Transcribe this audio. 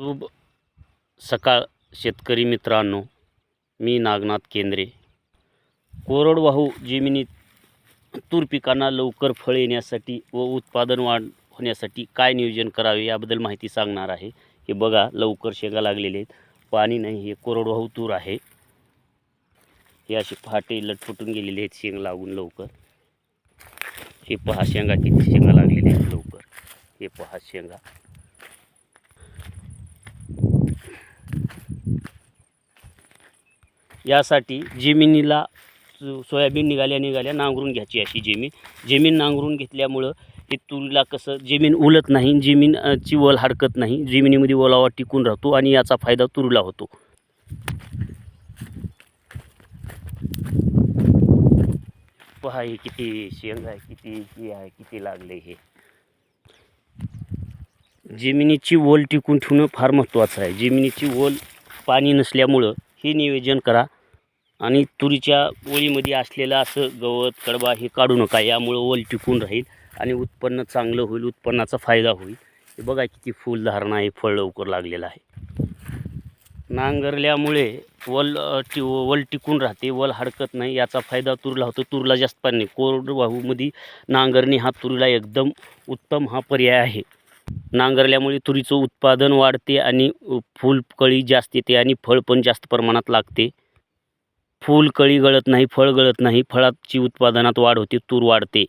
शुभ सकाळ शेतकरी मित्रांनो. मी नागनाथ केंद्रे. कोरडवाहू जमिनीत तूर पिकांना लवकर फळ येण्यासाठी व उत्पादन वाढ होण्यासाठी काय नियोजन करावे याबद्दल माहिती सांगणार आहे. हे बघा लवकर शेंगा लागलेले आहेत. पाणी नाही हे कोरडवाहू तूर आहे. हे असे पहाटे लटफुटून गेलेले आहेत शेंग लागून लवकर. हे पहा शेंगा किती शेंगा लागलेले आहेत लवकर. हे पहा शेंगा. यासाठी जमिनीला सोयाबीन निघाल्या निघाल्या नांगरून घ्यायची अशी जमीन. जमीन नांगरून घेतल्यामुळं हे तुरीला कसं जमीन उलत नाही जमीन ची वल हरकत नाही जमिनीमध्ये ओलावा टिकून राहतो आणि याचा फायदा तुरीला होतो. पहा हे किती शेंग आहे किती हे आहे किती लागले हे. जमिनीची ओल टिकून ठेवणं फार महत्त्वाचं आहे. जमिनीची ओल पाणी नसल्यामुळं हे नियोजन करा. आणि तुरीच्या ओळीमध्ये असलेलं असं गवत कडबा हे काढू नका. यामुळं ओल टिकून राहील आणि उत्पन्न चांगलं होईल उत्पन्नाचा फायदा होईल. हे बघा किती फुलधारणा आहे फळ लवकर लागलेलं आहे. नांगरल्यामुळे वल टि टी वल टिकून राहते वल हडकत नाही. याचा फायदा तुरीला होतो. तुरीला जास्त पाणी नाही. कोरडवाहूमध्ये नांगरणे हा तुरीला एकदम उत्तम हा पर्याय आहे. नांगरल्यामुळे तुरीचं उत्पादन वाढते आणि फुलकळी जास्त येते आणि फळ पण जास्त प्रमाणात लागते. फुल कळी गळत नाही फळ गळत नाही फळाची उत्पादनात वाढ होते तूर वाढते.